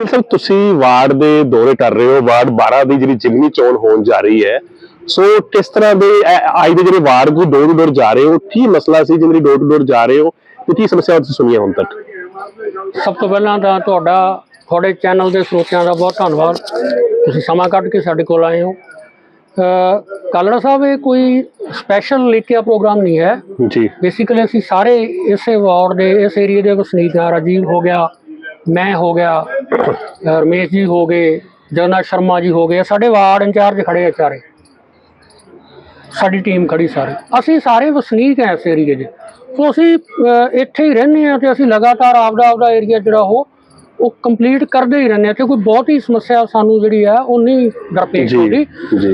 Sir ਤੁਸੀਂ ward ਦੇ ਦੌਰੇ ਕਰ ਰਹੇ ਹੋ ਵਾਰਡ 12 ਦੀ ਜਿਹੜੀ ਜਿਮਨੀ ਚੋਣ ਹੋਣ ਜਾ ਰਹੀ ਹੈ ਸੋ ਕਿਸ ਤਰ੍ਹਾਂ ਦੇ ਅੱਜ ਦੇ ਜਿਹੜੇ ਵਾਰਡ ਦੀ ਡੋਰ ਡੋਰ ਜਾ ਰਹੇ ਹੋ ਕੀ ਮਸਲਾ ਸੀ ਜਿਹੜੀ ਡੋਰ ਡੋਰ ਜਾ ਰਹੇ ਹੋ ਤੇ ਕੀ ਸਮੱਸਿਆ ਤੁਸੀਂ ਸੁਣੀਆਂ ਹੁਣ ਤੱਕ? ਸਭ ਤੋਂ ਪਹਿਲਾਂ ਤਾਂ ਤੁਹਾਡਾ ਤੁਹਾਡੇ ਚੈਨਲ ਦੇ ਸਰੋਤਿਆਂ ਦਾ ਬਹੁਤ ਧੰਨਵਾਦ। ਤੁਸੀਂ ਸਮਾਂ ਕੱਢ ਕੇ ਸਾਡੇ ਕੋਲ ਆਏ ਹੋ। ਕਾਲੜਾ ਸਾਹਿਬ ਇਹ ਕੋਈ ਸਪੈਸ਼ਲ ਲਿਖਿਆ ਪ੍ਰੋਗਰਾਮ ਨਹੀਂ ਹੈ। ਜੀ। ਬੇਸਿਕਲੀ ਅਸੀਂ ਸਾਰੇ ਇਸੇ ਵਾਰਡ ਦੇ ਇਸ ਏਰੀਆ ਦੇ ਵਸਨੀਕ ਰਾਜੀਵ ਹੋ ਗਿਆ ਮੈਂ ਹੋ ਗਿਆ ਰਮੇਸ਼ ਜੀ ਹੋ ਗਏ ਜਗਨਨਾਥ ਸ਼ਰਮਾ ਜੀ ਹੋ ਗਏ ਸਾਡੇ ਵਾਰਡ ਇੰਚਾਰਜ ਖੜੇ ਆ ਚਾਰੇ। ਸਾਡੀ ਟੀਮ ਖੜੀ ਸਾਰੇ। ਅਸੀਂ ਸਾਰੇ ਵਸਨੀਕ ਹਾਂ ਇਸ ਏਰੀਏ ਦੇ ਸੋ ਅਸੀਂ ਇੱਥੇ ਹੀ ਰਹਿੰਦੇ ਹਾਂ ਤੇ ਅਸੀਂ ਲਗਾਤਾਰ ਆਪਦਾ ਆਪਦਾ ਏਰੀਆ ਜਿਹੜਾ ਉਹ ਉਹ ਕੰਪਲੀਟ ਕਰਦੇ ਹੀ ਰਹਿੰਦੇ ਹਾਂ ਤੇ ਕੋਈ ਬਹੁਤੀ ਸਮੱਸਿਆ ਸਾਨੂੰ ਜਿਹੜੀ ਆ ਉਹ ਨਹੀਂ ਦਰਪੇਸ਼ ਹੁੰਦੀ। ਜੀ।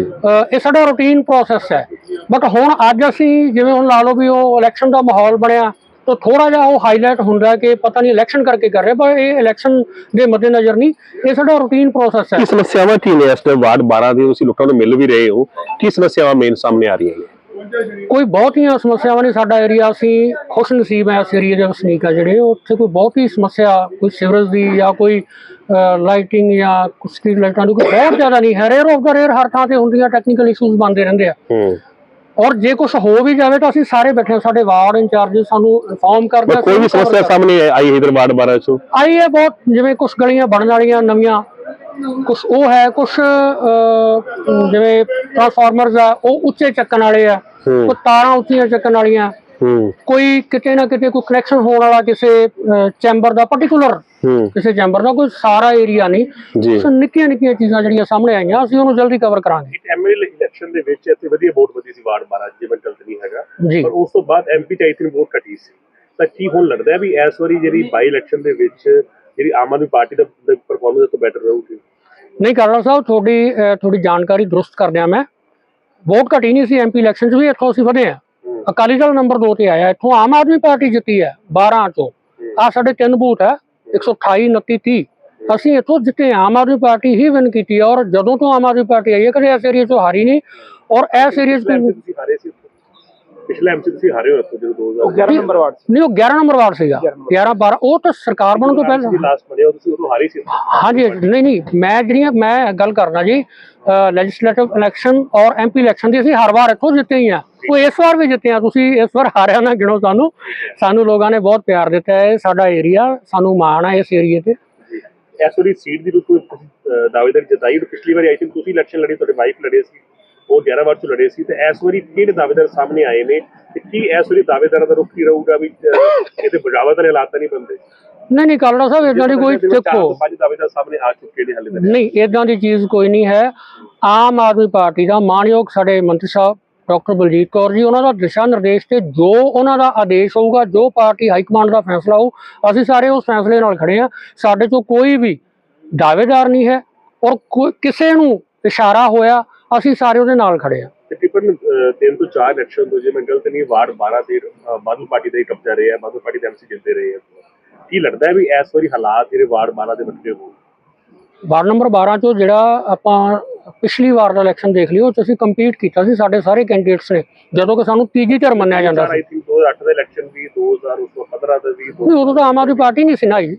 ਇਹ ਸਾਡਾ ਰੂਟੀਨ ਪ੍ਰੋਸੈਸ ਹੈ। ਬਟ ਹੁਣ ਅੱਜ ਅਸੀਂ ਜਿਵੇਂ ਹੁਣ ਲਾ ਲਓ ਵੀ ਉਹ ਇਲੈਕਸ਼ਨ ਦਾ ਮਾਹੌਲ ਬਣਿਆ ਤਾਂ ਥੋੜਾ ਜਿਹਾ ਉਹ ਹਾਈਲਾਈਟ ਹੁੰਦਾ ਕਿ ਪਤਾ ਨਹੀਂ ਇਲੈਕਸ਼ਨ ਕਰਕੇ ਕਰ ਰਹੇ ਪਰ ਇਹ ਇਲੈਕਸ਼ਨ ਦੇ ਮੱਦੇਨਜ਼ਰ ਨਹੀਂ ਇਹ ਸਾਡਾ ਰੂਟੀਨ ਪ੍ਰੋਸੈਸ ਹੈ। ਕੀ ਸਮੱਸਿਆਵਾਂ ਕੀ ਨੇ ਇਸ ਟਾਈਮ ਵਾਰਡ 12 ਦੀ? ਤੁਸੀਂ ਲੋਕਾਂ ਨੂੰ ਮਿਲ ਵੀ ਰਹੇ ਹੋ। ਕੀ ਸਮੱਸਿਆਵਾਂ ਮੇਨ ਸਾਹਮਣੇ ਆ ਰਹੀਆਂ ਨੇ? ਕੋਈ ਬਹੁਤੀਆਂ ਸਮੱਸਿਆਵਾਂ ਨਹੀਂ ਸਾਡਾ ਏਰੀਆ ਅਸੀਂ ਖੁਸ਼ ਨਸੀਬ ਹੈ ਇਸ ਏਰੀਏ ਦੇ ਵਸਨੀਕ ਆ ਜਿਹੜੇ। ਉੱਥੇ ਕੋਈ ਬਹੁਤੀ ਸਮੱਸਿਆ ਕੋਈ ਸਿਵਰੇਜ ਦੀ ਜਾਂ ਕੋਈ ਲਾਈਟਿੰਗ ਜਾਂ ਕੁਝ ਲਾਈਟਾਂ ਦੀ ਕੋਈ ਬਹੁਤ ਜ਼ਿਆਦਾ ਨਹੀਂ। ਹੈ ਰੇਅਰ ਆਫ ਦਾ ਰੇਅਰ ਹਰ ਥਾਂ ਤੇ ਹੁੰਦੀਆਂ ਟੈਕਨੀਕਲ ਇਸ਼ੂਜ਼ ਬਣਦੇ ਰਹਿੰਦੇ ਆ। ਹੂੰ। ਔਰ ਜੇ ਕੁਝ ਹੋ ਵੀ ਜਾਵੇ ਤਾਂ ਅਸੀਂ ਸਾਰੇ ਬੈਠੇ ਹਾਂ ਸਾਡੇ ਵਾਰਡ ਇੰਚਾਰਜ ਸਾਨੂੰ ਇਨਫੋਰਮ ਕਰਦੇ ਬਸ ਕੋਈ ਵੀ ਸਮੱਸਿਆ ਸਾਹਮਣੇ ਆਈ ਹੈ ਇਧਰ ਵਾਰਡ 12 ਚੋਂ? ਆਈ ਹੈ ਬਹੁਤ ਜਿਵੇਂ ਕੁਝ ਗਲੀਆਂ ਬਣਨ ਵਾਲੀਆਂ ਨਵੀਆਂ। ਕੁਝ ਉਹ ਹੈ ਕੁਝ ਜਿਵੇਂ ਟਰਾਂਸਫਾਰਮਰਸ ਆ ਉਹ ਉੱਚੇ ਚੱਕਣ ਵਾਲੇ ਆ। ਹੂੰ। ਕੋਈ ਤਾਰਾਂ ਉੱਚੀਆਂ ਚੱਕਣ ਵਾਲੀਆਂ। ਹੂੰ। ਕੋਈ ਕਿਤੇ ਨਾ ਕਿਤੇ ਕੋਈ ਕਨੈਕਸ਼ਨ ਹੋਣ ਵਾਲਾ ਕਿਸੇ ਚੈਂਬਰ ਦਾ ਪਾਰਟਿਕੂਲਰ ਹੂੰ। ਕਿਸੇ ਚੈਂਬਰ ਦਾ ਕੋਈ ਸਾਰਾ ਏਰੀਆ ਨਹੀਂ। ਜੀ। ਨਿੱਕੀਆਂ ਨਿੱਕੀਆਂ ਚੀਜ਼ਾਂ ਜਿਹੜੀਆਂ ਸਾਹਮਣੇ ਆਈਆਂ ਅਸੀਂ ਉਹਨੂੰ ਜਲਦੀ ਕਵਰ ਕਰਾਂਗੇ। ਇਲੈਕਸ਼ਨ ਦੇ ਵਿੱਚ ਇੱਥੇ ਵਧੀਆ ਵੋਟ ਵਧੀ ਸੀ ਵਾਰਡ 12 ਜੇ ਮੈਂ ਗਲਤ ਨਹੀਂ ਹੈਗਾ। ਪਰ ਉਸ ਤੋਂ ਬਾਅਦ ਐਮਪੀ ਚ ਆਈ ਥਿੰਕ ਵੋਟ ਘਟੀ ਸੀ। ਤਾਂ ਕੀ ਹੁਣ ਲੱਗਦਾ ਵੀ ਇਸ ਵਾਰੀ ਜਿਹੜੀ ਬਾਈ ਇਲੈਕਸ਼ਨ ਦੇ ਵਿੱਚ ਜਿਹੜੀ ਆਮ ਆਦਮੀ ਪਾਰਟੀ ਦਾ ਪਰਫਾਰਮੈਂਸ ਤੋਂ ਬੈਟਰ ਰਹੂਗੀ? ਨਹੀਂ ਕਰਨਾ ਸਾਹਿਬ ਤੁਹਾਡੀ ਤੁਹਾਡੀ ਜਾਣਕਾਰੀ ਦਰੁਸਤ ਕਰ ਦਿਆਂ ਮੈਂ ਵੋਟ ਘਟੀ ਨਹੀਂ ਸੀ ਐਮਪੀ ਇਲੈਕਸ਼ਨ 'ਚ ਵੀ ਇੱਥੋਂ ਅਸੀਂ ਵਧੇ ਆ ਅਕਾਲੀ ਦਲ ਨੰਬਰ 2 ਤੇ ਆਇਆ ਇੱਥੋਂ ਆਮ ਆਦਮੀ ਪਾਰਟੀ ਜਿੱਤੀ ਹੈ 12 ਤੋਂ ਆ ਸਾਡੇ ਤਿੰਨ ਬੂਥ ਹੈ 128 29 30 ਅਸੀਂ ਇੱਥੋਂ ਜਿੱਤੇ ਆਮ ਆਦਮੀ ਪਾਰਟੀ ਹੀ ਵਿਨ ਕੀਤੀ ਔਰ ਜਦੋਂ ਤੋਂ ਆਮ ਆਦਮੀ ਪਾਰਟੀ ਆਈ ਹੈ ਕਦੇ ਇਸ ਏਰੀਆ 'ਚੋਂ ਹਾਰੀ ਨਹੀਂ ਔਰ ਇਸ ਏਰੀਆ 'ਚ ਪਿਛਲੇ ਤੁਸੀਂ ਹਾਰੇ ਸੀ ਪਿਛਲੇ ਐਮਸੀ ਤੁਸੀਂ ਹਾਰੇ ਹੋ ਇੱਥੋਂ ਜਦੋਂ 2000 11 ਨੰਬਰ ਵਾਰਡ ਨਹੀਂ ਉਹ 11 ਨੰਬਰ ਵਾਰਡ ਸੀਗਾ। 11 12 ਉਹ ਤਾਂ ਸਰਕਾਰ ਬਣਨ ਤੋਂ ਪਹਿਲਾਂ। ਤੁਸੀਂ ਲਾਸਟ ਬਣੇ ਹੋ ਤੁਸੀਂ ਉਦੋਂ ਹਾਰੇ ਸੀ ਹਾਂਜੀ ਨਹੀਂ ਨਹੀਂ ਮੈਂ ਜਿਹੜੀਆਂ ਮੈਂ ਗੱਲ ਕਰਨਾ ਜੀ ਲੈਜਿਸਲੇਟਿਵ ਇਲੈਕਸ਼ਨ ਔਰ ਐਮਪੀ ਇਲੈਕਸ਼ਨ ਦੀ ਅਸੀਂ ਹਰ ਵਾਰ ਇੱਥੋਂ ਜਿੱਤੇ ਹੀ ਆ। ਉਹ ਇਸ ਵਾਰ ਵੀ ਜਿੱਤੇ ਆ ਤੁਸੀਂ ਇਸ ਵਾਰ ਹਾਰਿਆ ਨਾ ਗਿਣੋ ਸਾਨੂੰ। ਸਾਨੂੰ ਲੋਕਾਂ ਨੇ ਬਹੁਤ ਪਿਆਰ ਦਿੱਤਾ ਹੈ ਇਹ ਸਾਡਾ ਏਰੀਆ ਸਾਨੂੰ ਮਾਣ ਹੈ ਇਸ ਏਰੀਏ ਤੇ। ਇਸ ਵਾਰੀ ਸੀਟ ਦੀ ਕੋਈ ਦਾਅਵੇਦਾਰੀ ਜਤਾਈ ਤੇ ਪਿਛਲੀ ਵਾਰੀ ਆਈ ਥਿੰਕ ਤੁਸੀਂ ਇਲੈਕਸ਼ਨ ਲੜੀ ਤੁਹਾਡੇ ਵਾਈਫ ਲੜੇ ਸੀ ਉਹ 11 ਵਾਰ ਤੋਂ ਲੜੇ ਸੀ ਤੇ ਇਸ ਵਾਰੀ ਕਿਹੜੇ ਦਾਅਵੇਦਾਰ ਸਾਹਮਣੇ ਆਏ ਨੇ ਤੇ ਕੀ ਇਸ ਵਾਰੀ ਦਾਅਵੇਦਾਰਾਂ ਦਾ ਰੁਖ ਕੀ ਰਹੂਗਾ ਵੀ ਇਹਦੇ ਬਗਾਵਤ ਵਾਲੇ ਹਾਲਾਤ ਨਹੀਂ ਬੰਦੇ ਨਹੀਂ ਨਹੀਂ ਕਾਲੜਾ ਸਾਹਿਬ ਇਦਾਂ ਦੀ ਕੋਈ ਦੇਖੋ। ਪੰਜ ਦਾਅਵੇਦਾਰ ਸਾਹਮਣੇ ਆ ਚੁੱਕੇ ਨੇ ਹਾਲੇ ਤੱਕ। ਨਹੀਂ ਇਦਾਂ ਦੀ ਚੀਜ਼ ਕੋਈ ਨਹੀਂ ਹੈ। ਆਮ ਆਦਮੀ ਪਾਰਟੀ ਦਾ ਮਾਨਯੋਗ ਸਾਡੇ ਮੰਤਰੀ ਸਾਹਿਬ ਡਾਕਟਰ ਬਲਜੀਤ ਕੌਰ ਜੀ ਉਹਨਾਂ ਦਾ ਦਿਸ਼ਾ ਨਿਰਦੇਸ਼ ਤੇ ਜੋ ਉਹਨਾਂ ਦਾ ਆਦੇਸ਼ ਹੋਊਗਾ ਜੋ ਪਾਰਟੀ ਹਾਈ ਕਮਾਂਡ ਦਾ ਫੈਸਲਾ ਹੋਊ ਅਸੀਂ ਸਾਰੇ ਉਸ ਫੈਸਲੇ ਨਾਲ ਖੜੇ ਆ ਸਾਡੇ ਚੋਂ ਕੋਈ ਵੀ ਦਾਅਵੇਦਾਰ ਨਹੀਂ ਹੈ ਔਰ ਕਿਸੇ ਨੂੰ ਇਸ਼ਾਰਾ ਹੋਇਆ ਅਸੀਂ ਸਾਰੇ ਉਹਦੇ ਨਾਲ ਖੜੇ ਆ ਤਕਰੀਬਨ ਅਹ, ਤਿੰਨ ਤੋਂ ਚਾਰ ਇਲੈਕਸ਼ਨ ਤੋਂ ਜੇ ਮੈਂ ਗਲਤ ਨਹੀਂ ਵਾਰਡ 12 ਦੇ ਬਾਦਲ ਪਾਰਟੀ ਦਾ ਹੀ ਕਬਜ਼ਾ ਰਿਹਾ ਬਾਦਲ ਪਾਰਟੀ ਦੇ ਐਮਸੀ ਜਿੱਤਦੇ ਰਹੇ ਆ ਕੀ ਲੱਗਦਾ ਹੈ ਵੀ ਇਸ ਵਾਰੀ ਹਾਲਾਤ ਜਿਹੜੇ ਵਾਰਡ 12 ਦੇ ਬਦਲੇ ਹੋਣ? ਵਾਰਡ ਨੰਬਰ 12 ਚੋਂ ਜਿਹੜਾ ਆਪਾਂ ਪਿਛਲੀ ਵਾਰ ਦਾ ਇਲੈਕਸ਼ਨ ਦੇਖ ਲਿਓ ਅਸੀਂ ਕੰਪੀਟ ਕੀਤਾ ਸੀ ਸਾਡੇ ਸਾਰੇ ਕੈਂਡੀਡੇਟਸ ਨੇ ਜਦੋਂ ਕਿ ਸਾਨੂੰ ਤੀਜੀ ਧਿਰ ਮੰਨਿਆ ਜਾਂਦਾ ਸੀ। ਆਈ ਥਿੰਕ 2008 ਦਾ ਇਲੈਕਸ਼ਨ ਵੀ 2015 ਦਾ ਵੀ ਉਦੋਂ ਤਾਂ ਆਮ ਆਦਮੀ ਪਾਰਟੀ ਨਹੀਂ ਸੀ ਨਾ ਜੀ